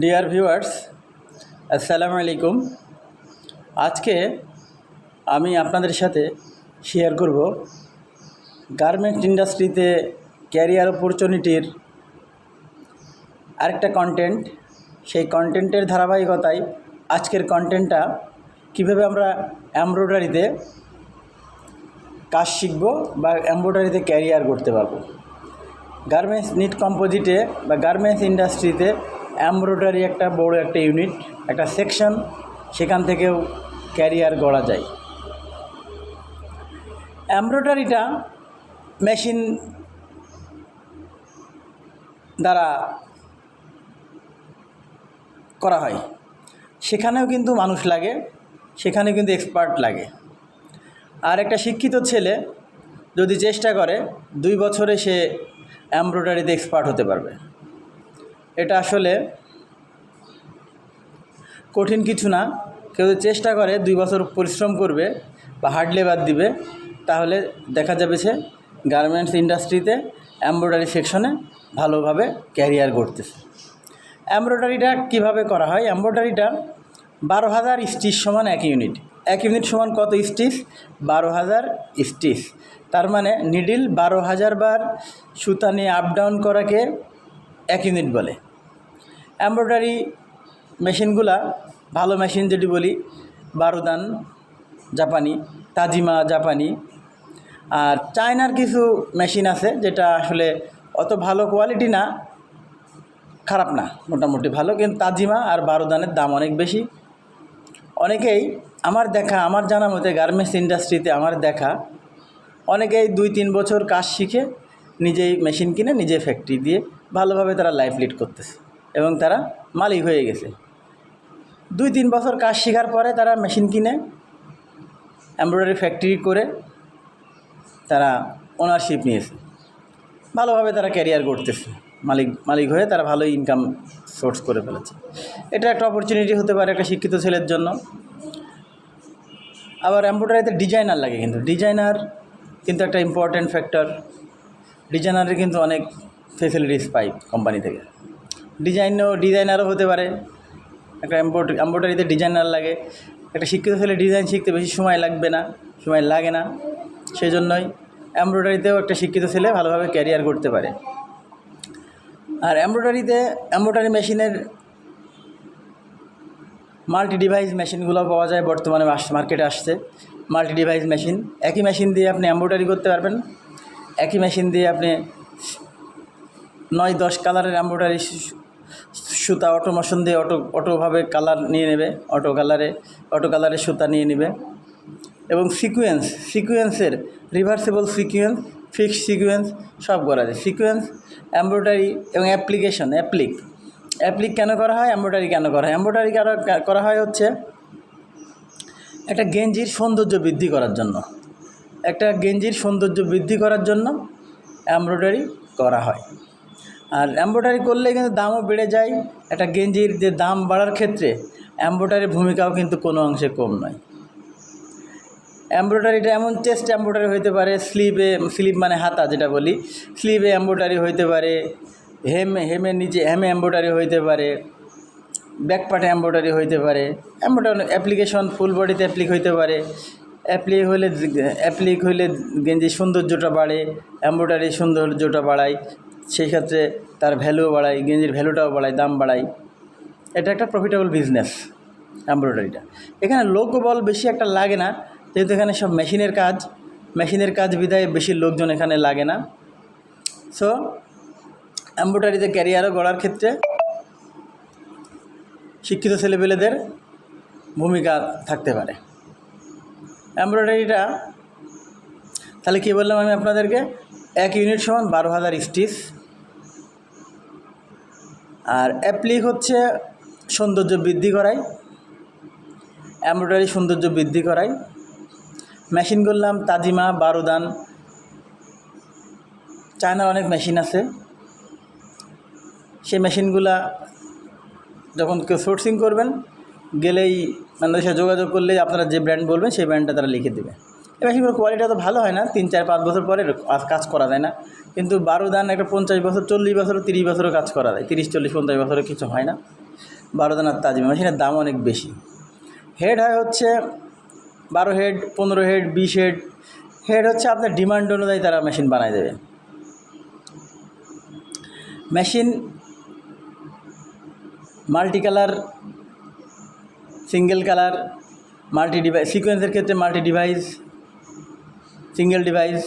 Dear viewers আসসালামু আলাইকুম আজকে আমি আপনাদের সাথে শেয়ার করব গার্মেন্টস ইন্ডাস্ট্রিতে ক্যারিয়ার অপরচুনিটির আরেকটা কন্টেন্ট সেই কন্টেন্টের ধারাবাহিকতায় আজকের কন্টেন্টটা কীভাবে আমরা এমব্রয়ডারিতে কাজ শিখব বা এমব্রয়ডারিতে ক্যারিয়ার করতে পারব। গার্মেন্টস নিট কম্পোজিটে বা গার্মেন্টস ইন্ডাস্ট্রিতে এমব্রয়ডারি একটা বড় একটা ইউনিট, একটা সেকশন, সেখান থেকেও ক্যারিয়ার গড়া যায়। এমব্রয়ডারিটা মেশিন দ্বারা করা হয়। সেখানেও কিন্তু মানুষ লাগে সেখানে কিন্তু এক্সপার্ট লাগে। আর একটা শিক্ষিত ছেলে যদি চেষ্টা করে, দুই বছরে সে এমব্রয়ডারিতে এক্সপার্ট হতে পারবে। এটা আসলে কঠিন কিছু না। কেউ চেষ্টা করে, দুই বছর পরিশ্রম করবে বা হার্ড লেবার দিবে, তাহলে দেখা যাবে সে গার্মেন্টস ইন্ডাস্ট্রিতে এমব্রয়ডারি সেকশনে ভালোভাবে ক্যারিয়ার করতেছে এমব্রয়ডারিটা কীভাবে করা হয়? এমব্রয়ডারিটা বারো হাজার স্টিচ সমান এক ইউনিট এক ইউনিট সমান কত স্টিচ বারো হাজার স্টিচ তার মানে নিডিল বারো হাজার বার সুতা নিয়ে আপ ডাউন করাকে এক ইউনিট বলে। এমব্রয়ডারি মেশিনগুলা, ভালো মেশিন যেটি বলি, বারুদান, জাপানি, তাজিমা জাপানি। আর চায়নার কিছু মেশিন আছে যেটা আসলে অত ভালো কোয়ালিটি না, খারাপ না, মোটামুটি ভালো, কিন্তু তাজিমা আর বারুদানের দাম অনেক বেশি। অনেকেই আমার দেখা, আমার জানা মতে গার্মেন্টস ইন্ডাস্ট্রিতে আমার দেখা, অনেকেই দুই তিন বছর কাজ শিখে নিজেই মেশিন কিনে নিজে ফ্যাক্টরি দিয়ে ভালোভাবে তারা লাইফ লিড করতেছে। এবং তারা মালিক হয়ে গেছে। দুই তিন বছর কাজ শেখার পরে তারা মেশিন কিনে, এমব্রয়ডারি ফ্যাক্টরি করে তারা ওনারশিপ নিয়েছে। ভালোভাবে তারা ক্যারিয়ার করতেছে মালিক মালিক হয়ে তারা ভালো ইনকাম সোর্স করে ফেলেছে। এটা একটা অপরচুনিটি হতে পারে একটা শিক্ষিত ছেলের জন্য। আবার এমব্রয়ডারিতে ডিজাইনার লাগে কিন্তু। ডিজাইনার কিন্তু একটা ইম্পর্ট্যান্ট ফ্যাক্টর ডিজাইনারের কিন্তু অনেক ফেসিলিটিস পাই কোম্পানি থেকে। ডিজাইনও ডিজাইনারও হতে পারে। একটা এম্ব্রয়ডারিতে ডিজাইনার লাগে। একটা শিক্ষিত ছেলে ডিজাইন শিখতে বেশি সময় লাগবে না, সময় লাগে না। সেই জন্যই এমব্রয়ডারিতেও একটা শিক্ষিত ছেলে ভালোভাবে ক্যারিয়ার করতে পারে। আর এমব্রয়ডারিতে এমব্রয়ডারি মেশিনের মাল্টি ডিভাইস মেশিনগুলো পাওয়া যায় বর্তমানে মার্কেটে আসছে। মাল্টি ডিভাইস মেশিন, একই মেশিন দিয়ে আপনি এমব্রয়ডারি করতে পারবেন। একই মেশিন দিয়ে আপনি নয় দশ কালারের এমব্রয়ডারি সুতা অটোমেশন দিয়ে অটো অটোভাবে কালার নিয়ে নেবে অটো কালারে অটো কালারে সুতা নিয়ে নেবে। এবং সিকুয়েন্স সিকুয়েন্সের রিভার্সেবল সিকুয়েন্স ফিক্সড সিকুয়েন্স সব করা যায়। সিকুয়েন্স এমব্রয়ডারি এবং অ্যাপ্লিকেশন অ্যাপ্লিক অ্যাপ্লিক কেন করা হয়? এমব্রয়ডারি কেন করা হয়? এমব্রয়ডারি করা হয় হচ্ছে একটা গেঞ্জির সৌন্দর্য বৃদ্ধি করার জন্য। একটা গেঞ্জির সৌন্দর্য বৃদ্ধি করার জন্য এমব্রয়ডারি করা হয়। আর এমব্রয়ডারি করলে কিন্তু দামও বেড়ে যায়। একটা গেঞ্জির যে দাম বাড়ার ক্ষেত্রে এমব্রয়ডারির ভূমিকাও কিন্তু কোনো অংশে কম নয়। এমব্রয়ডারিটা এমন চেস্ট এমব্রয়ডারি হইতে পারে স্লিভে স্লিভ মানে হাতা যেটা বলি স্লিভে এমব্রয়ডারি হইতে পারে হেম হেমের নিচে হেমে এমব্রয়ডারি হইতে পারে ব্যাকপার্টে এমব্রয়ডারি হইতে পারে এমব্রয়ডারি অ্যাপ্লিকেশন ফুল বডিতে অ্যাপ্লিক হইতে পারে। অ্যাপ্লিক হইলে অ্যাপ্লিক হইলে গেঞ্জির সৌন্দর্যটা বাড়ে এমব্রয়ডারি সৌন্দর্যটা বাড়ায়। সেই ক্ষেত্রে তার ভ্যালুও বাড়ায়, গেঞ্জির ভ্যালুটাও বাড়ায়, দাম বাড়ায়। এটা একটা প্রফিটেবল বিজনেস এমব্রয়ডারিটা এখানে লোক বল বেশি একটা লাগে না, যেহেতু এখানে সব মেশিনের কাজ মেশিনের কাজ বিদায় বেশি লোকজন এখানে লাগে না। সো এমব্রয়ডারিতে ক্যারিয়ারও গড়ার ক্ষেত্রে শিক্ষিত ছেলেপেলেদের ভূমিকা থাকতে পারে। এমব্রয়ডারিটা তাহলে কী বললাম আমি আপনাদেরকে? এক ইউনিট সমান বারো হাজার স্টিচ আর অ্যাপ্লিক হচ্ছে সৌন্দর্য বৃদ্ধি করায় এমব্রয়ডারি সৌন্দর্য বৃদ্ধি করায়। মেশিন করলাম তাজিমা, বারুদান। চায়নার অনেক মেশিন আছে। সেই মেশিনগুলা যখন কেউ সোর্সিং করবেন, গেলেই আমাদের যোগাযোগ করলেই আপনারা যে ব্র্যান্ড বলবেন, সেই ব্র্যান্ডটা তারা লিখে দেবে। এই মেশিনগুলোর কোয়ালিটি তো ভালো হয় না, তিন, চার, পাঁচ বছর পরে কাজ করা যায় না। কিন্তু বারো দান একটা পঞ্চাশ বছর, চল্লিশ বছর, তিরিশ বছরও কাজ করা যায়, তিরিশ, চল্লিশ, পঞ্চাশ বছরও কিছু হয় না। বারো দানার তাজিমা মেশিনের দাম অনেক বেশি। হেড হয় হচ্ছে বারো হেড পনেরো হেড বিশ হেড হেড হচ্ছে আপনার ডিমান্ড অনুযায়ী তারা মেশিন বানায় দেবে। Machine multi colour single colour multi device সিকোয়েন্সের ক্ষেত্রে multi device single device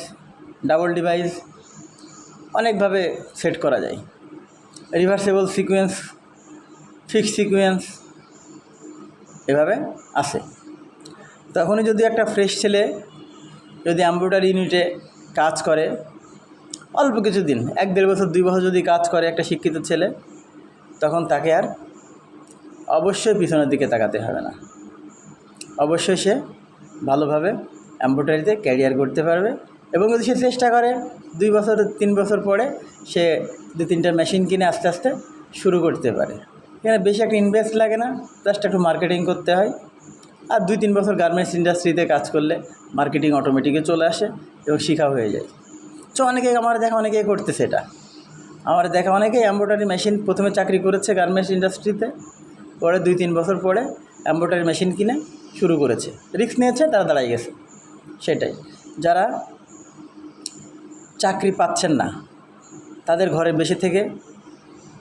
double device অনেকভাবে সেট করা যায়। রিভার্সেবল সিকোয়েন্স ফিক্স সিকোয়েন্স এভাবে আসে তখনই যদি একটা ফ্রেশ ছেলে যদি এম্ব্রয়ডারি ইউনিটে কাজ করে, অল্প কিছু দিন, এক দেড় বছর, দুই বছর যদি কাজ করে একটা শিক্ষিত ছেলে, তখন তাকে আর অবশ্যই পিছনের দিকে তাকাতে হবে না। অবশ্যই সে ভালোভাবে এম্ব্রয়ডারিতে ক্যারিয়ার করতে পারবে এবং যদি সে চেষ্টা করে, দুই বছর, তিন বছর পরে সে দু তিনটা মেশিন কিনে আস্তে আস্তে শুরু করতে পারে। এখানে বেশি একটা ইনভেস্ট লাগে না জাস্ট একটু মার্কেটিং করতে হয়। আর দুই তিন বছর গার্মেন্টস ইন্ডাস্ট্রিতে কাজ করলে মার্কেটিং অটোমেটিকে চলে আসে এবং শেখা হয়ে যায়। তো অনেকে আমার দেখা, অনেকেই করতেছে এটা। আমার দেখা, অনেকেই এম্ব্রয়ডারি মেশিন প্রথমে চাকরি করেছে গার্মেন্টস ইন্ডাস্ট্রিতে পরে দুই তিন বছর পরে এম্ব্রয়ডারি মেশিন কিনে শুরু করেছে। রিস্ক নিয়েছে, তারা দাঁড়াই গেছে। সেটাই। যারা চাকরি পাচ্ছেন না, তাদের ঘরে বসে থেকে,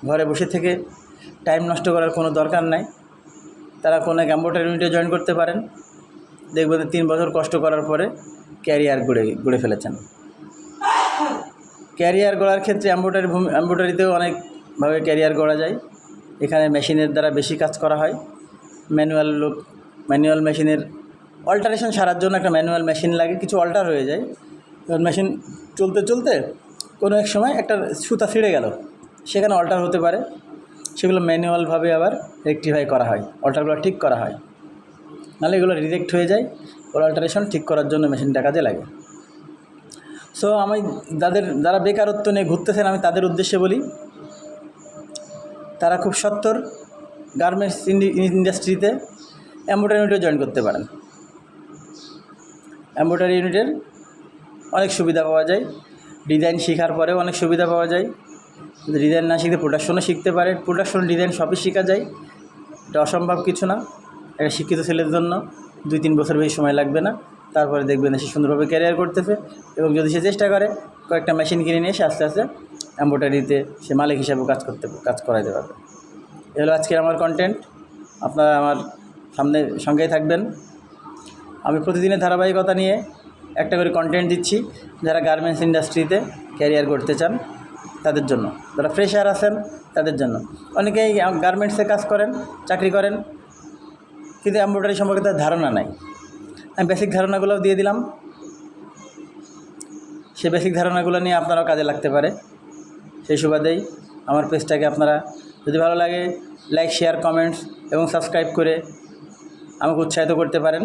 ঘরে বসে থেকে টাইম নষ্ট করার কোনো দরকার নাই। তারা কোনো এম্ব্রয়ডারি ইউনিটে জয়েন করতে পারেন। দেখবেন তিন বছর কষ্ট করার পরে ক্যারিয়ার গড়ে গড়ে ফেলেছেন। ক্যারিয়ার গড়ার ক্ষেত্রে এম্ব্রয়ডারি ভূমি এম্ব্রয়ডারিতেও অনেকভাবে ক্যারিয়ার গড়া যায়। এখানে মেশিনের দ্বারা বেশি কাজ করা হয়। ম্যানুয়াল লোক ম্যানুয়াল মেশিনের অল্টারেশন সারার জন্য একটা ম্যানুয়াল মেশিন লাগে, কিছু অল্টার হয়ে যায়। মেশিন চলতে চলতে কোনো এক সময় একটা সুতা ছিঁড়ে গেল, সেখানে অল্টার হতে পারে। সেগুলো ম্যানুয়ালভাবে আবার রেকটিফাই করা হয়, অল্টারগুলো ঠিক করা হয়। নাহলে এগুলো রিজেক্ট হয়ে যায়, ওর অল্টারেশন ঠিক করার জন্য মেশিনটা কাজে লাগে। সো আমি যাদের, যারা বেকারত্ব নিয়ে ঘুরতেছেন, আমি তাদের উদ্দেশ্যে বলি, তারা খুব সত্তর গার্মেন্টস ইন্ডাস্ট্রিতে ইউনিটে জয়েন করতে পারেন। এম্ব্রয়ডারি ইউনিটের অনেক সুবিধা পাওয়া যায়। ডিজাইন শেখার পরেও অনেক সুবিধা পাওয়া যায়। ডিজাইন না শিখতে প্রোডাকশনও শিখতে পারে প্রোডাকশন ডিজাইন সবই শেখা যায়। এটা অসম্ভব কিছু না। একটা শিক্ষিত ছেলের জন্য দুই তিন বছর বেশি সময় লাগবে না। তারপরে দেখবেন সে সুন্দরভাবে ক্যারিয়ার করতেছে এবং যদি সে চেষ্টা করে, কয়েকটা মেশিন কিনে নিয়ে সে আস্তে আস্তে এম্ব্রয়ডারিতে সে মালিক হিসাবে কাজ করতে, কাজ করাইতে পারবে। এ হলো আজকের আমার কন্টেন্ট আপনারা আমার সামনে, সঙ্গেই থাকবেন। আমি প্রতিদিনের ধারাবাহিকতা নিয়ে একটা করে কন্টেন্ট দিচ্ছি যারা গার্মেন্টস ইন্ডাস্ট্রিতে ক্যারিয়ার করতে চান তাদের জন্য। যারা ফ্রেশার আছেন তাদের জন্য। অনেকেই গার্মেন্টসে কাজ করেন, চাকরি করেন, কিন্তু এম্ব্রয়ডারি সম্পর্কে তার ধারণা নাই। আমি বেসিক ধারণাগুলোও দিয়ে দিলাম। সে বেসিক ধারণাগুলো নিয়ে আপনারাও কাজে লাগতে পারে। সেই সুবাদেই আমার পেজটাকে আপনারা যদি ভালো লাগে লাইক শেয়ার কমেন্টস এবং সাবস্ক্রাইব করে আমাকে উৎসাহিত করতে পারেন।